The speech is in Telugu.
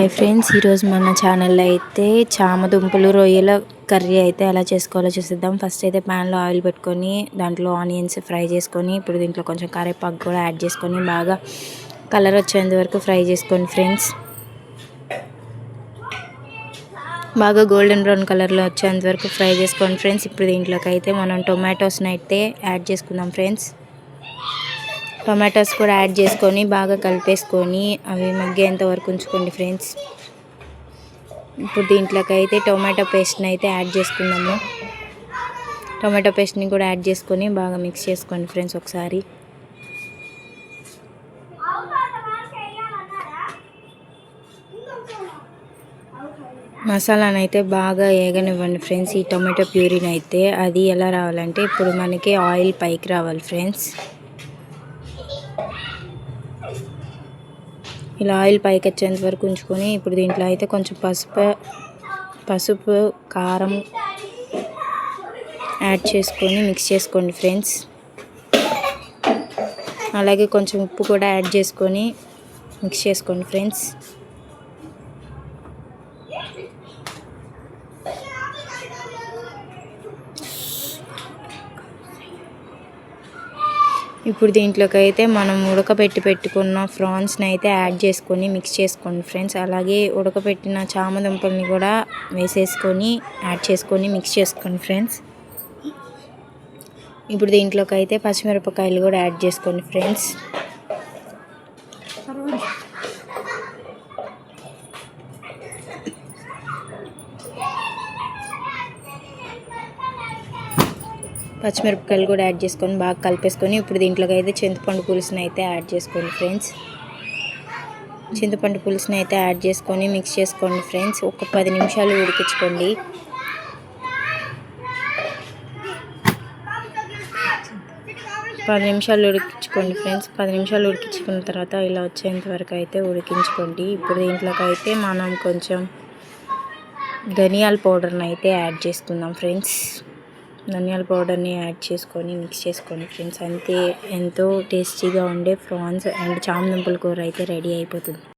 హాయ్ ఫ్రెండ్స్ ఈరోజు మన ఛానల్లో అయితే చామదుంపలు రొయ్యల కర్రీ అయితే ఎలా చేసుకోవాలో చూసిద్దాం. ఫస్ట్ అయితే ప్యాన్లో ఆయిల్ పెట్టుకొని దాంట్లో ఆనియన్స్ ఫ్రై చేసుకొని ఇప్పుడు దీంట్లో కొంచెం కరేపాకు కూడా యాడ్ చేసుకొని బాగా కలర్ వచ్చేంత వరకు ఫ్రై చేసుకోండి ఫ్రెండ్స్. బాగా గోల్డెన్ బ్రౌన్ కలర్లో వచ్చేంత వరకు ఫ్రై చేసుకోండి ఫ్రెండ్స్. ఇప్పుడు దీంట్లోకి అయితే మనం టొమాటోస్ని అయితే యాడ్ చేసుకుందాం ఫ్రెండ్స్. టొమాటోస్ కూడా యాడ్ చేసుకొని బాగా కలిపేసుకొని అవి మగ్గేంత వరకు ఉంచుకోండి ఫ్రెండ్స్. ఇప్పుడు దీంట్లోకి అయితే టొమాటో పేస్ట్ని అయితే యాడ్ చేసుకుందాము. టొమాటో పేస్ట్ని కూడా యాడ్ చేసుకొని బాగా మిక్స్ చేసుకోండి ఫ్రెండ్స్ ఒకసారి. మసాలాను అయితే బాగా ఏగనివ్వండి ఫ్రెండ్స్ ఈ టొమాటో ప్యూరీని అయితే అది ఎలా రావాలంటే ఇప్పుడు మనకి ఆయిల్ పైకి రావాలి ఫ్రెండ్స్. ఇలా ఆయిల్ పైకి వచ్చేంత వరకు ఉంచుకొని ఇప్పుడు దీంట్లో అయితే కొంచెం పసుపు పసుపు కారం యాడ్ చేసుకొని మిక్స్ చేసుకోండి ఫ్రెండ్స్. అలాగే కొంచెం ఉప్పు కూడా యాడ్ చేసుకొని మిక్స్ చేసుకోండి ఫ్రెండ్స్. ఇప్పుడు దీంట్లోకి అయితే మనం ఉడకబెట్టి పెట్టుకున్న ఫ్రాన్స్ని అయితే యాడ్ చేసుకొని మిక్స్ చేసుకోండి ఫ్రెండ్స్. అలాగే ఉడకబెట్టిన చామదుంపల్ని కూడా వేసేసుకొని యాడ్ చేసుకొని మిక్స్ చేసుకోండి ఫ్రెండ్స్. ఇప్పుడు దీంట్లోకి అయితే పచ్చిమిరపకాయలు కూడా యాడ్ చేసుకోండి ఫ్రెండ్స్. పచ్చిమిరపకాయలు కూడా యాడ్ చేసుకొని బాగా కలిపేసుకొని ఇప్పుడు దీంట్లోకి అయితే చింతపండు పులుసుని అయితే యాడ్ చేసుకోండి ఫ్రెండ్స్. చింతపండు పులుసుని అయితే యాడ్ చేసుకొని మిక్స్ చేసుకోండి ఫ్రెండ్స్. ఒక పది నిమిషాలు ఉడికించుకోండి. పది నిమిషాలు ఉడికించుకోండి ఫ్రెండ్స్. పది నిమిషాలు ఉడికించుకున్న తర్వాత ఇలా వచ్చేంత వరకు అయితే ఉడికించుకోండి. ఇప్పుడు దీంట్లోకి అయితే మనం కొంచెం ధనియాల పౌడర్ని అయితే యాడ్ చేసుకుందాం ఫ్రెండ్స్. ధనియాల పౌడర్ని యాడ్ చేసుకొని మిక్స్ చేసుకోండి ఫ్రెండ్స్ అంతే. ఎంతో టేస్టీగా ఉండే ప్రాన్స్ అండ్ చామదుంపల కూర అయితే రెడీ అయిపోతుంది.